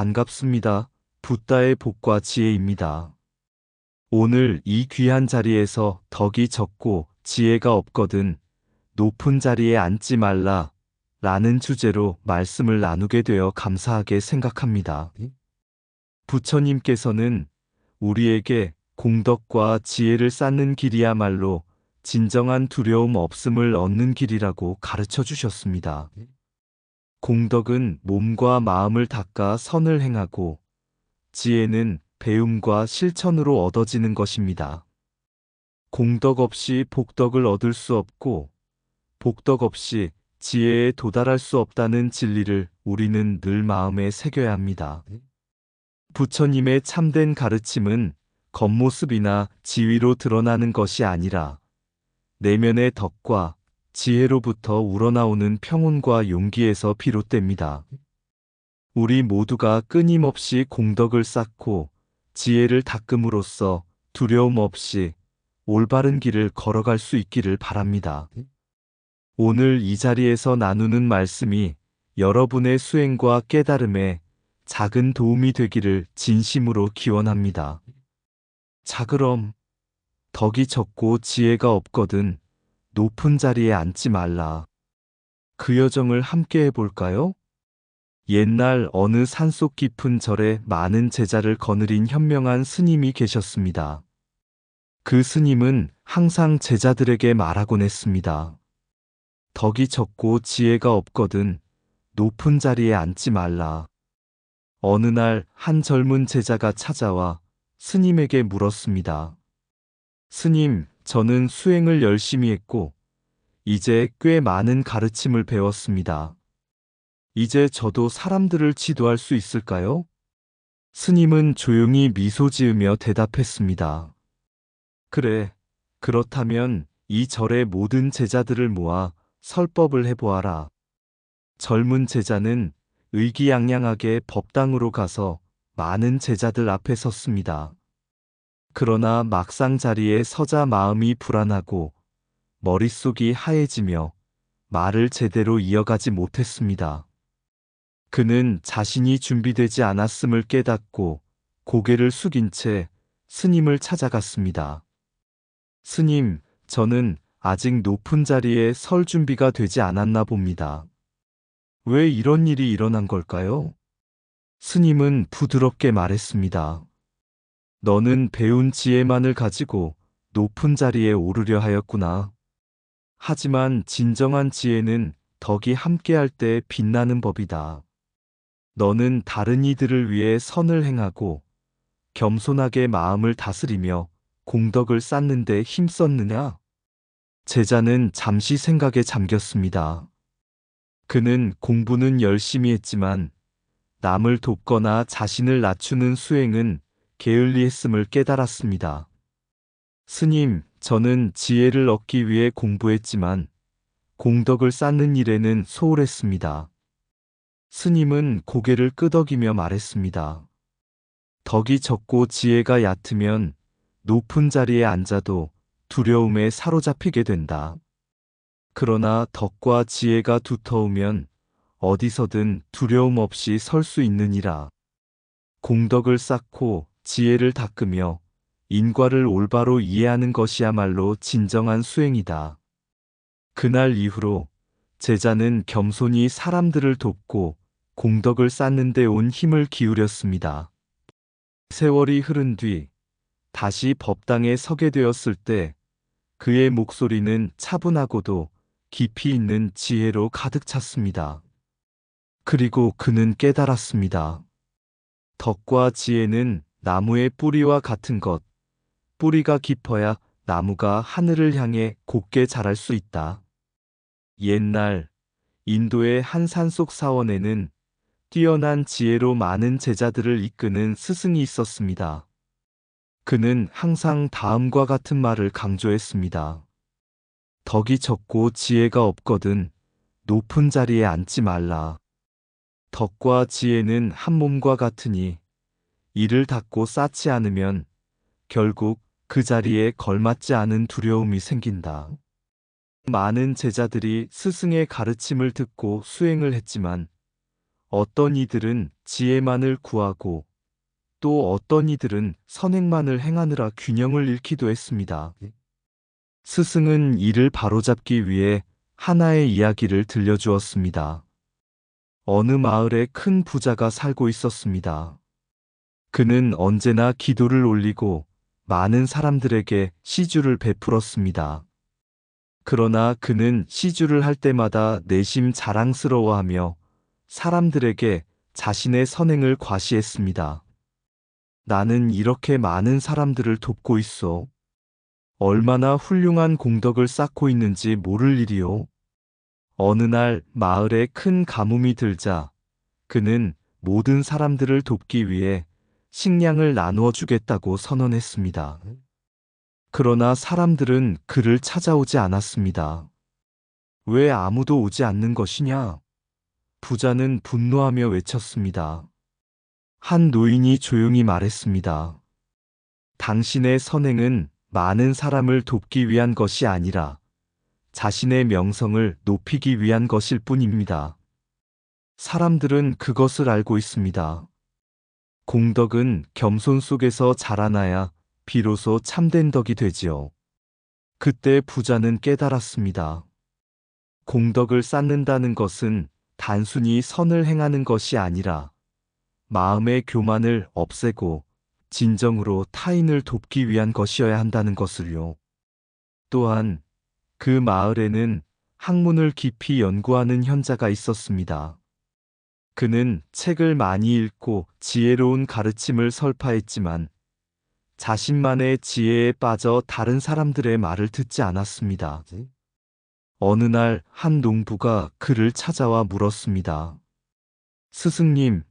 반갑습니다. 붓다의 복과 지혜입니다. 오늘 이 귀한 자리에서 덕이 적고 지혜가 없거든 높은 자리에 앉지 말라 라는 주제로 말씀을 나누게 되어 감사하게 생각합니다. 부처님께서는 우리에게 공덕과 지혜를 쌓는 길이야말로 진정한 두려움 없음을 얻는 길이라고 가르쳐 주셨습니다. 공덕은 몸과 마음을 닦아 선을 행하고 지혜는 배움과 실천으로 얻어지는 것입니다. 공덕 없이 복덕을 얻을 수 없고 복덕 없이 지혜에 도달할 수 없다는 진리를 우리는 늘 마음에 새겨야 합니다. 부처님의 참된 가르침은 겉모습이나 지위로 드러나는 것이 아니라 내면의 덕과 지혜로부터 우러나오는 평온과 용기에서 비롯됩니다. 우리 모두가 끊임없이 공덕을 쌓고 지혜를 닦음으로써 두려움 없이 올바른 길을 걸어갈 수 있기를 바랍니다. 오늘 이 자리에서 나누는 말씀이 여러분의 수행과 깨달음에 작은 도움이 되기를 진심으로 기원합니다. 자 그럼 덕이 적고 지혜가 없거든 높은 자리에 앉지 말라. 그 여정을 함께 해볼까요? 옛날 어느 산속 깊은 절에 많은 제자를 거느린 현명한 스님이 계셨습니다. 그 스님은 항상 제자들에게 말하곤 했습니다. 덕이 적고 지혜가 없거든 높은 자리에 앉지 말라. 어느 날 한 젊은 제자가 찾아와 스님에게 물었습니다. 스님, 저는 수행을 열심히 했고, 이제 꽤 많은 가르침을 배웠습니다. 이제 저도 사람들을 지도할 수 있을까요? 스님은 조용히 미소 지으며 대답했습니다. 그래, 그렇다면 이 절의 모든 제자들을 모아 설법을 해보아라. 젊은 제자는 의기양양하게 법당으로 가서 많은 제자들 앞에 섰습니다. 그러나 막상 자리에 서자 마음이 불안하고 머릿속이 하얘지며 말을 제대로 이어가지 못했습니다. 그는 자신이 준비되지 않았음을 깨닫고 고개를 숙인 채 스님을 찾아갔습니다. 스님, 저는 아직 높은 자리에 설 준비가 되지 않았나 봅니다. 왜 이런 일이 일어난 걸까요? 스님은 부드럽게 말했습니다. 너는 배운 지혜만을 가지고 높은 자리에 오르려 하였구나. 하지만 진정한 지혜는 덕이 함께할 때 빛나는 법이다. 너는 다른 이들을 위해 선을 행하고 겸손하게 마음을 다스리며 공덕을 쌓는데 힘썼느냐? 제자는 잠시 생각에 잠겼습니다. 그는 공부는 열심히 했지만 남을 돕거나 자신을 낮추는 수행은 게을리했음을 깨달았습니다. 스님, 저는 지혜를 얻기 위해 공부했지만 공덕을 쌓는 일에는 소홀했습니다. 스님은 고개를 끄덕이며 말했습니다. 덕이 적고 지혜가 얕으면 높은 자리에 앉아도 두려움에 사로잡히게 된다. 그러나 덕과 지혜가 두터우면 어디서든 두려움 없이 설 수 있느니라. 공덕을 쌓고 지혜를 닦으며 인과를 올바로 이해하는 것이야말로 진정한 수행이다. 그날 이후로 제자는 겸손히 사람들을 돕고 공덕을 쌓는 데 온 힘을 기울였습니다. 세월이 흐른 뒤 다시 법당에 서게 되었을 때 그의 목소리는 차분하고도 깊이 있는 지혜로 가득 찼습니다. 그리고 그는 깨달았습니다. 덕과 지혜는 나무의 뿌리와 같은 것. 뿌리가 깊어야 나무가 하늘을 향해 곱게 자랄 수 있다. 옛날 인도의 한 산속 사원에는 뛰어난 지혜로 많은 제자들을 이끄는 스승이 있었습니다. 그는 항상 다음과 같은 말을 강조했습니다. 덕이 적고 지혜가 없거든 높은 자리에 앉지 말라. 덕과 지혜는 한 몸과 같으니 이를 닦고 쌓지 않으면 결국 그 자리에 걸맞지 않은 두려움이 생긴다. 많은 제자들이 스승의 가르침을 듣고 수행을 했지만 어떤 이들은 지혜만을 구하고 또 어떤 이들은 선행만을 행하느라 균형을 잃기도 했습니다. 스승은 이를 바로잡기 위해 하나의 이야기를 들려주었습니다. 어느 마을에 큰 부자가 살고 있었습니다. 그는 언제나 기도를 올리고 많은 사람들에게 시주를 베풀었습니다. 그러나 그는 시주를 할 때마다 내심 자랑스러워하며 사람들에게 자신의 선행을 과시했습니다. 나는 이렇게 많은 사람들을 돕고 있어. 얼마나 훌륭한 공덕을 쌓고 있는지 모를 일이요. 어느 날 마을에 큰 가뭄이 들자 그는 모든 사람들을 돕기 위해 식량을 나누어 주겠다고 선언했습니다. 그러나 사람들은 그를 찾아오지 않았습니다. 왜 아무도 오지 않는 것이냐? 부자는 분노하며 외쳤습니다. 한 노인이 조용히 말했습니다. 당신의 선행은 많은 사람을 돕기 위한 것이 아니라 자신의 명성을 높이기 위한 것일 뿐입니다. 사람들은 그것을 알고 있습니다. 공덕은 겸손 속에서 자라나야 비로소 참된 덕이 되지요. 그때 부자는 깨달았습니다. 공덕을 쌓는다는 것은 단순히 선을 행하는 것이 아니라 마음의 교만을 없애고 진정으로 타인을 돕기 위한 것이어야 한다는 것을요. 또한 그 마을에는 학문을 깊이 연구하는 현자가 있었습니다. 그는 책을 많이 읽고 지혜로운 가르침을 설파했지만 자신만의 지혜에 빠져 다른 사람들의 말을 듣지 않았습니다. 어느 날 한 농부가 그를 찾아와 물었습니다. 스승님,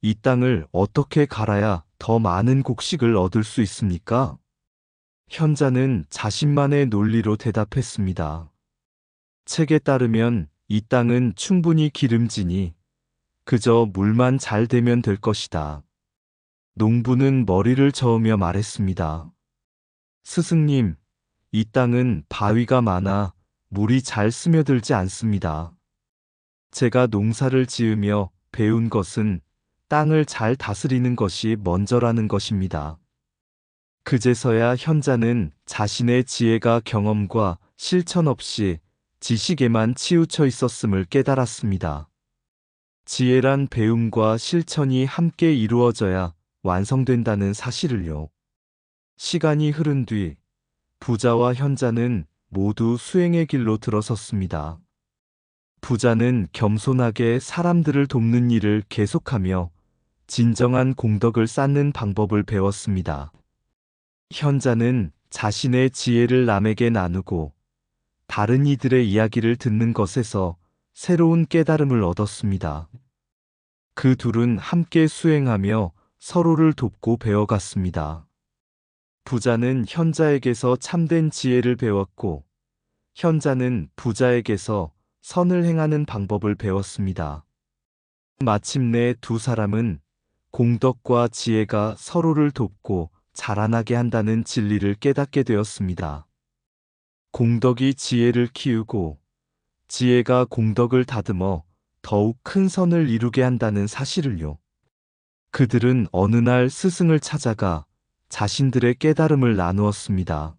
이 땅을 어떻게 갈아야 더 많은 곡식을 얻을 수 있습니까? 현자는 자신만의 논리로 대답했습니다. 책에 따르면 이 땅은 충분히 기름지니 그저 물만 잘 되면 될 것이다. 농부는 머리를 저으며 말했습니다. 스승님, 이 땅은 바위가 많아 물이 잘 스며들지 않습니다. 제가 농사를 지으며 배운 것은 땅을 잘 다스리는 것이 먼저라는 것입니다. 그제서야 현자는 자신의 지혜가 경험과 실천 없이 지식에만 치우쳐 있었음을 깨달았습니다. 지혜란 배움과 실천이 함께 이루어져야 완성된다는 사실을요. 시간이 흐른 뒤 부자와 현자는 모두 수행의 길로 들어섰습니다. 부자는 겸손하게 사람들을 돕는 일을 계속하며 진정한 공덕을 쌓는 방법을 배웠습니다. 현자는 자신의 지혜를 남에게 나누고 다른 이들의 이야기를 듣는 것에서 새로운 깨달음을 얻었습니다. 그 둘은 함께 수행하며 서로를 돕고 배워갔습니다. 부자는 현자에게서 참된 지혜를 배웠고, 현자는 부자에게서 선을 행하는 방법을 배웠습니다. 마침내 두 사람은 공덕과 지혜가 서로를 돕고 자라나게 한다는 진리를 깨닫게 되었습니다. 공덕이 지혜를 키우고 지혜가 공덕을 다듬어 더욱 큰 선을 이루게 한다는 사실을요. 그들은 어느 날 스승을 찾아가 자신들의 깨달음을 나누었습니다.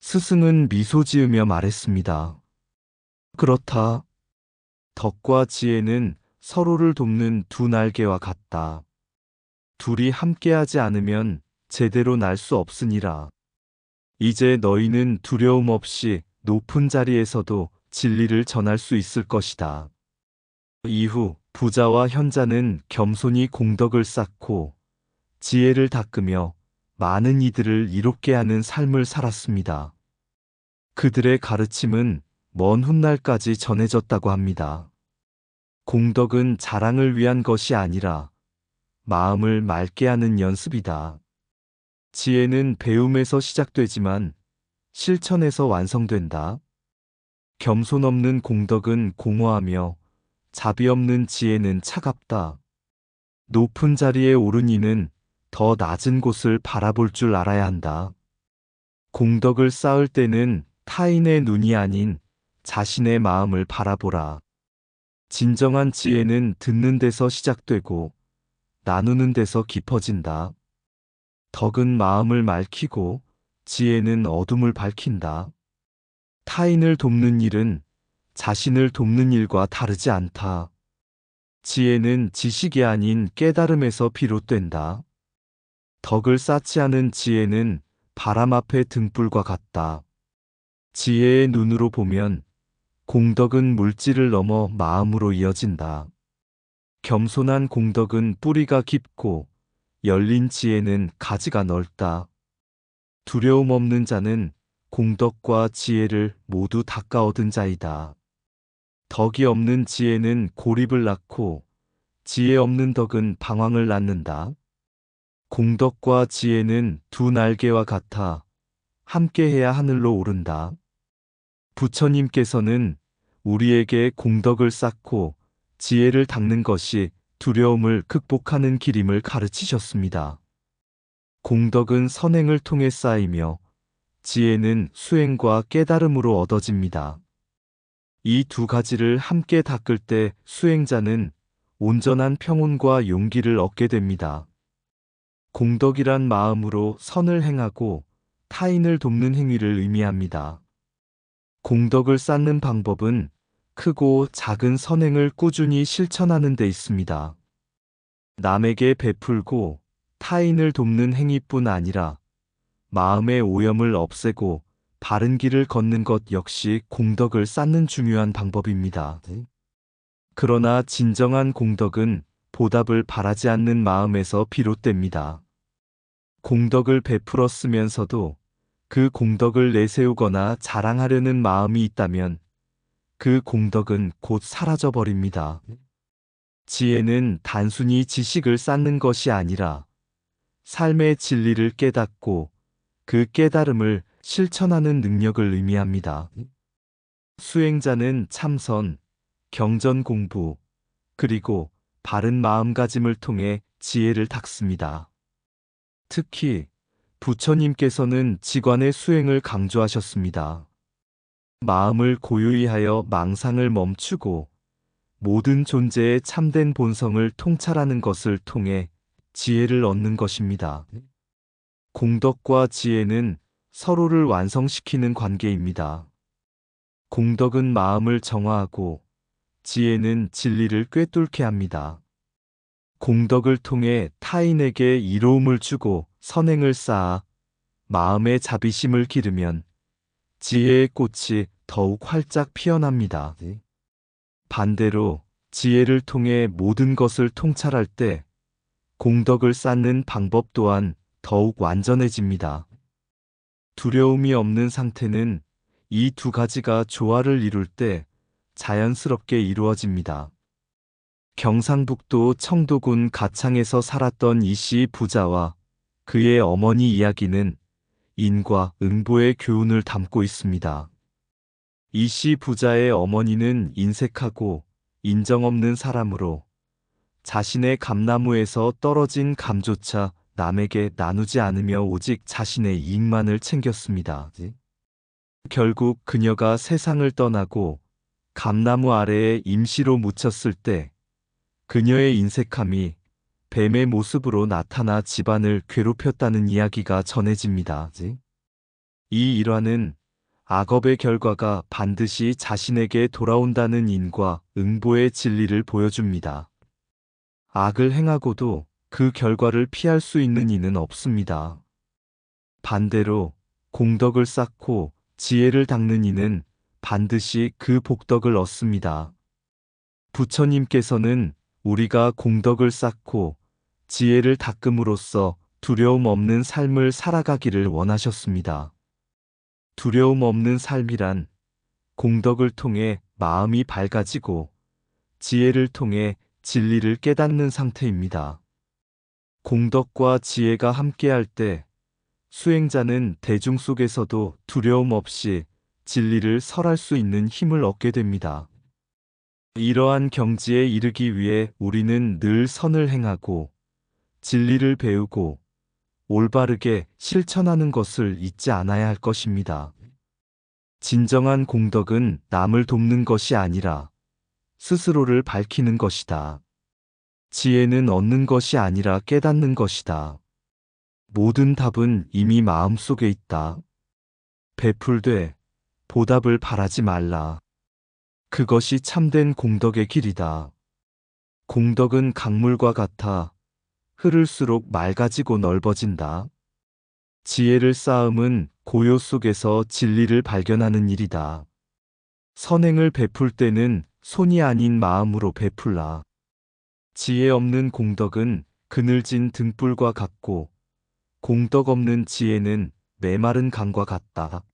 스승은 미소 지으며 말했습니다. 그렇다. 덕과 지혜는 서로를 돕는 두 날개와 같다. 둘이 함께하지 않으면 제대로 날 수 없으니라. 이제 너희는 두려움 없이 높은 자리에서도 진리를 전할 수 있을 것이다. 이후 부자와 현자는 겸손히 공덕을 쌓고 지혜를 닦으며 많은 이들을 이롭게 하는 삶을 살았습니다. 그들의 가르침은 먼 훗날까지 전해졌다고 합니다. 공덕은 자랑을 위한 것이 아니라 마음을 맑게 하는 연습이다. 지혜는 배움에서 시작되지만 실천에서 완성된다. 겸손 없는 공덕은 공허하며 자비 없는 지혜는 차갑다. 높은 자리에 오른 이는 더 낮은 곳을 바라볼 줄 알아야 한다. 공덕을 쌓을 때는 타인의 눈이 아닌 자신의 마음을 바라보라. 진정한 지혜는 듣는 데서 시작되고 나누는 데서 깊어진다. 덕은 마음을 맑히고 지혜는 어둠을 밝힌다. 타인을 돕는 일은 자신을 돕는 일과 다르지 않다. 지혜는 지식이 아닌 깨달음에서 비롯된다. 덕을 쌓지 않은 지혜는 바람 앞의 등불과 같다. 지혜의 눈으로 보면 공덕은 물질을 넘어 마음으로 이어진다. 겸손한 공덕은 뿌리가 깊고 열린 지혜는 가지가 넓다. 두려움 없는 자는 공덕과 지혜를 모두 닦아 얻은 자이다. 덕이 없는 지혜는 고립을 낳고 지혜 없는 덕은 방황을 낳는다. 공덕과 지혜는 두 날개와 같아 함께해야 하늘로 오른다. 부처님께서는 우리에게 공덕을 쌓고 지혜를 닦는 것이 두려움을 극복하는 길임을 가르치셨습니다. 공덕은 선행을 통해 쌓이며 지혜는 수행과 깨달음으로 얻어집니다. 이 두 가지를 함께 닦을 때 수행자는 온전한 평온과 용기를 얻게 됩니다. 공덕이란 마음으로 선을 행하고 타인을 돕는 행위를 의미합니다. 공덕을 쌓는 방법은 크고 작은 선행을 꾸준히 실천하는 데 있습니다. 남에게 베풀고 타인을 돕는 행위뿐 아니라 마음의 오염을 없애고 바른 길을 걷는 것 역시 공덕을 쌓는 중요한 방법입니다. 그러나 진정한 공덕은 보답을 바라지 않는 마음에서 비롯됩니다. 공덕을 베풀었으면서도 그 공덕을 내세우거나 자랑하려는 마음이 있다면 그 공덕은 곧 사라져 버립니다. 지혜는 단순히 지식을 쌓는 것이 아니라 삶의 진리를 깨닫고 그 깨달음을 실천하는 능력을 의미합니다. 수행자는 참선, 경전 공부, 그리고 바른 마음가짐을 통해 지혜를 닦습니다. 특히 부처님께서는 지관의 수행을 강조하셨습니다. 마음을 고요히 하여 망상을 멈추고 모든 존재의 참된 본성을 통찰하는 것을 통해 지혜를 얻는 것입니다. 공덕과 지혜는 서로를 완성시키는 관계입니다. 공덕은 마음을 정화하고 지혜는 진리를 꿰뚫게 합니다. 공덕을 통해 타인에게 이로움을 주고 선행을 쌓아 마음의 자비심을 기르면 지혜의 꽃이 더욱 활짝 피어납니다. 반대로 지혜를 통해 모든 것을 통찰할 때 공덕을 쌓는 방법 또한 더욱 완전해집니다. 두려움이 없는 상태는 이 두 가지가 조화를 이룰 때 자연스럽게 이루어집니다. 경상북도 청도군 가창에서 살았던 이씨 부자와 그의 어머니 이야기는 인과 응보의 교훈을 담고 있습니다. 이씨 부자의 어머니는 인색하고 인정 없는 사람으로 자신의 감나무에서 떨어진 감조차 남에게 나누지 않으며 오직 자신의 이익만을 챙겼습니다. 결국 그녀가 세상을 떠나고 감나무 아래에 임시로 묻혔을 때 그녀의 인색함이 뱀의 모습으로 나타나 집안을 괴롭혔다는 이야기가 전해집니다. 이 일화는 악업의 결과가 반드시 자신에게 돌아온다는 인과 응보의 진리를 보여줍니다. 악을 행하고도 그 결과를 피할 수 있는 이는 없습니다. 반대로 공덕을 쌓고 지혜를 닦는 이는 반드시 그 복덕을 얻습니다. 부처님께서는 우리가 공덕을 쌓고 지혜를 닦음으로써 두려움 없는 삶을 살아가기를 원하셨습니다. 두려움 없는 삶이란 공덕을 통해 마음이 밝아지고 지혜를 통해 진리를 깨닫는 상태입니다. 공덕과 지혜가 함께할 때 수행자는 대중 속에서도 두려움 없이 진리를 설할 수 있는 힘을 얻게 됩니다. 이러한 경지에 이르기 위해 우리는 늘 선을 행하고 진리를 배우고 올바르게 실천하는 것을 잊지 않아야 할 것입니다. 진정한 공덕은 남을 돕는 것이 아니라 스스로를 밝히는 것이다. 지혜는 얻는 것이 아니라 깨닫는 것이다. 모든 답은 이미 마음속에 있다. 베풀되 보답을 바라지 말라. 그것이 참된 공덕의 길이다. 공덕은 강물과 같아 흐를수록 맑아지고 넓어진다. 지혜를 쌓음은 고요 속에서 진리를 발견하는 일이다. 선행을 베풀 때는 손이 아닌 마음으로 베풀라. 지혜 없는 공덕은 그늘진 등불과 같고 공덕 없는 지혜는 메마른 강과 같다.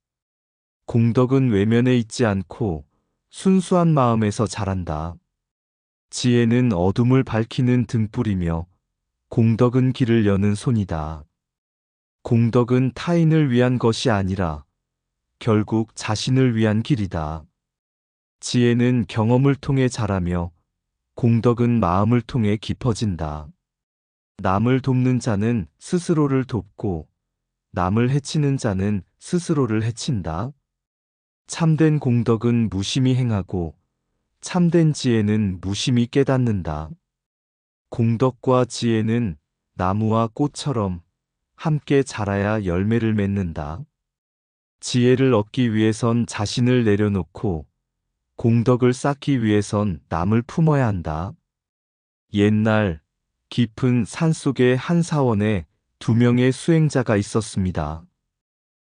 공덕은 외면에 있지 않고 순수한 마음에서 자란다. 지혜는 어둠을 밝히는 등불이며 공덕은 길을 여는 손이다. 공덕은 타인을 위한 것이 아니라 결국 자신을 위한 길이다. 지혜는 경험을 통해 자라며 공덕은 마음을 통해 깊어진다. 남을 돕는 자는 스스로를 돕고 남을 해치는 자는 스스로를 해친다. 참된 공덕은 무심히 행하고 참된 지혜는 무심히 깨닫는다. 공덕과 지혜는 나무와 꽃처럼 함께 자라야 열매를 맺는다. 지혜를 얻기 위해선 자신을 내려놓고 공덕을 쌓기 위해선 남을 품어야 한다. 옛날 깊은 산속의 한 사원에 두 명의 수행자가 있었습니다.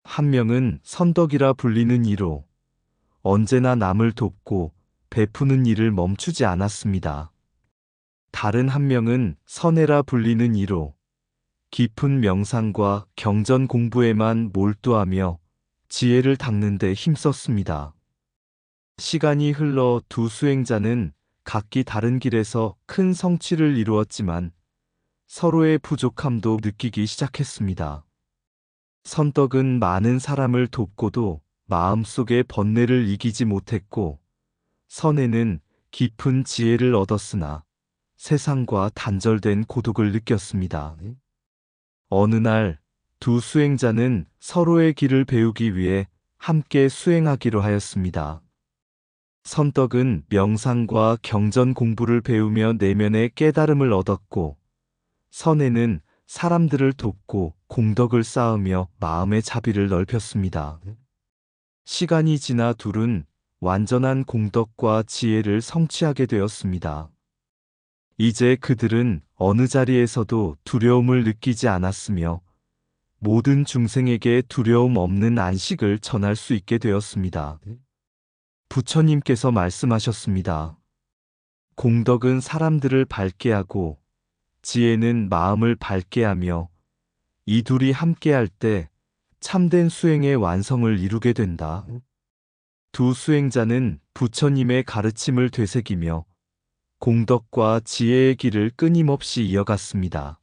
한 명은 선덕이라 불리는 이로 언제나 남을 돕고 베푸는 일을 멈추지 않았습니다. 다른 한 명은 선해라 불리는 이로 깊은 명상과 경전 공부에만 몰두하며 지혜를 닦는 데 힘썼습니다. 시간이 흘러 두 수행자는 각기 다른 길에서 큰 성취를 이루었지만 서로의 부족함도 느끼기 시작했습니다. 선덕은 많은 사람을 돕고도 마음속의 번뇌를 이기지 못했고 선에는 깊은 지혜를 얻었으나 세상과 단절된 고독을 느꼈습니다. 어느 날 두 수행자는 서로의 길을 배우기 위해 함께 수행하기로 하였습니다. 선덕은 명상과 경전 공부를 배우며 내면의 깨달음을 얻었고, 선에는 사람들을 돕고 공덕을 쌓으며 마음의 자비를 넓혔습니다. 시간이 지나 둘은 완전한 공덕과 지혜를 성취하게 되었습니다. 이제 그들은 어느 자리에서도 두려움을 느끼지 않았으며 모든 중생에게 두려움 없는 안식을 전할 수 있게 되었습니다. 부처님께서 말씀하셨습니다. 공덕은 사람들을 밝게 하고 지혜는 마음을 밝게 하며 이 둘이 함께 할 때 참된 수행의 완성을 이루게 된다. 두 수행자는 부처님의 가르침을 되새기며 공덕과 지혜의 길을 끊임없이 이어갔습니다.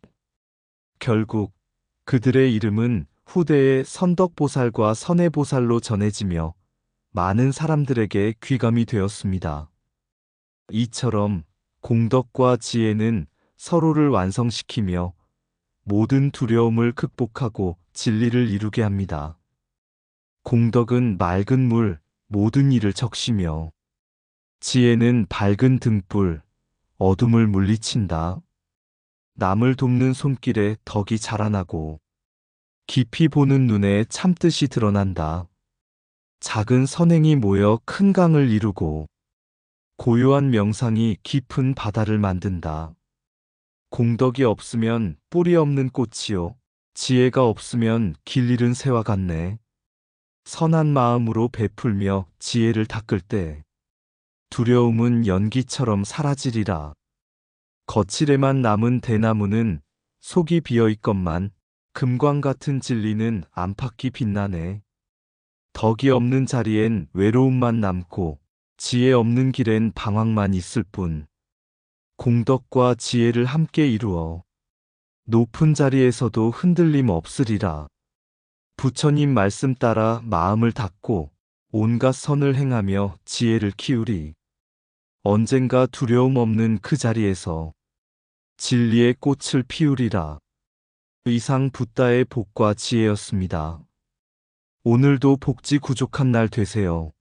결국 그들의 이름은 후대의 선덕보살과 선해보살로 전해지며 많은 사람들에게 귀감이 되었습니다. 이처럼 공덕과 지혜는 서로를 완성시키며 모든 두려움을 극복하고 진리를 이루게 합니다. 공덕은 맑은 물, 모든 일을 적시며 지혜는 밝은 등불, 어둠을 물리친다. 남을 돕는 손길에 덕이 자라나고 깊이 보는 눈에 참뜻이 드러난다. 작은 선행이 모여 큰 강을 이루고 고요한 명상이 깊은 바다를 만든다. 공덕이 없으면 뿌리 없는 꽃이요. 지혜가 없으면 길 잃은 새와 같네. 선한 마음으로 베풀며 지혜를 닦을 때 두려움은 연기처럼 사라지리라. 거칠에만 남은 대나무는 속이 비어 있건만 금광 같은 진리는 안팎이 빛나네. 덕이 없는 자리엔 외로움만 남고 지혜 없는 길엔 방황만 있을 뿐. 공덕과 지혜를 함께 이루어 높은 자리에서도 흔들림 없으리라. 부처님 말씀 따라 마음을 닫고 온갖 선을 행하며 지혜를 키우리. 언젠가 두려움 없는 그 자리에서 진리의 꽃을 피우리라. 이상 붓다의 복과 지혜였습니다. 오늘도 복지 구족한 날 되세요.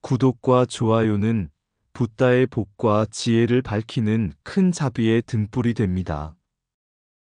구독과 좋아요는 붓다의 복과 지혜를 밝히는 큰 자비의 등불이 됩니다.